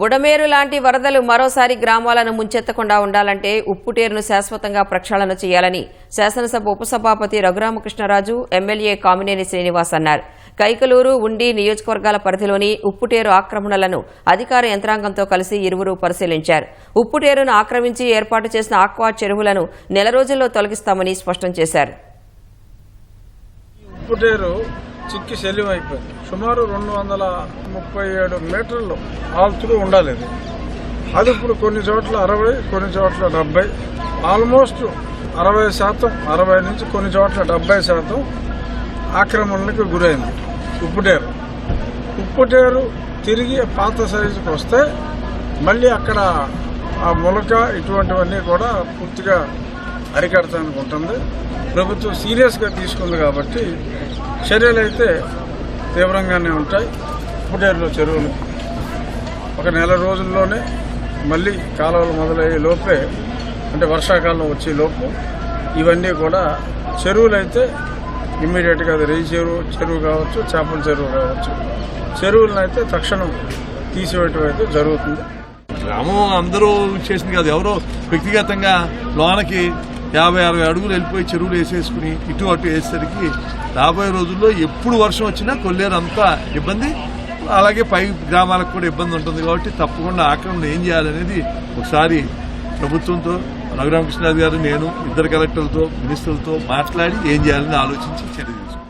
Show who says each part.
Speaker 1: బుడమేరు లాంటి వరదలు మరోసారి గ్రామాలను ముంచెత్తకుండా ఉండాలంటే ఉప్పుటేరును శాశ్వతంగా ప్రక్షాళన చేయాలని శాసనసభ ఉపసభాపతి రఘురామకృష్ణరాజు ఎమ్మెల్యే కామినేని శ్రీనివాస్ అన్నారు. కైకలూరు ఉండి నియోజకవర్గాల పరిధిలోని ఉప్పుటేరు ఆక్రమణలను అధికార యంత్రాంగంతో కలిసి ఇరువురు పరిశీలించారు. ఉప్పుటేరును ఆక్రమించి ఏర్పాటు చేసిన ఆక్వా చెరువులను నెల రోజుల్లో తొలగిస్తామని స్పష్టం చేశారు.
Speaker 2: చిక్కి శల్యం అయిపోయింది సుమారు రెండు వందల ముప్పై ఏడు మీటర్లు ఆల్తులు ఉండాలి ఇది. అది ఇప్పుడు కొన్ని చోట్ల అరవై కొన్ని చోట్ల డెబ్బై ఆల్మోస్ట్ అరవై శాతం అరవై నుంచి కొన్ని చోట్ల డెబ్బై శాతం ఆక్రమణలకు గురైంది. ఉప్పుటేరు. ఉప్పుటేరు తిరిగి పాత సైజుకి వస్తే మళ్ళీ అక్కడ ఆ మొలక ఇటువంటివన్నీ కూడా పూర్తిగా అరికడతానికి ఉంటుంది. ప్రభుత్వం సీరియస్గా తీసుకుంది కాబట్టి చర్యలు అయితే తీవ్రంగానే ఉంటాయి. ఉప్పుటేరులో చెరువులు ఒక నెల రోజుల్లోనే మళ్ళీ కాలువలు మొదలయ్యే లోపే అంటే వర్షాకాలం వచ్చే లోపు ఇవన్నీ కూడా చెరువులు అయితే ఇమ్మీడియట్గా అది రేయి చెరువు చెరువు కావచ్చు చేపల చెరువు కావచ్చు. చెరువులను అయితే తక్షణం తీసివేయటం అయితే జరుగుతుంది.
Speaker 3: గ్రామం అందరూ చేసింది కాదు. ఎవరో వ్యక్తిగతంగా లోనకి యాభై అరవై అడుగులు వెళ్ళిపోయి చెరువులు వేసేసుకుని ఇటు అటు వేసేసరికి రాబోయే రోజుల్లో ఎప్పుడు వర్షం వచ్చినా కొల్లేరు అంతా ఇబ్బంది. అలాగే పై గ్రామాలకు కూడా ఇబ్బంది ఉంటుంది కాబట్టి తప్పకుండా ఆక్రమణ ఏం చేయాలనేది ఒకసారి ప్రభుత్వంతో రఘురామకృష్ణరాజు గారు నేను ఇద్దరు కలెక్టర్లతో మినిస్టర్లతో మాట్లాడి ఏం చేయాలని ఆలోచించి చర్య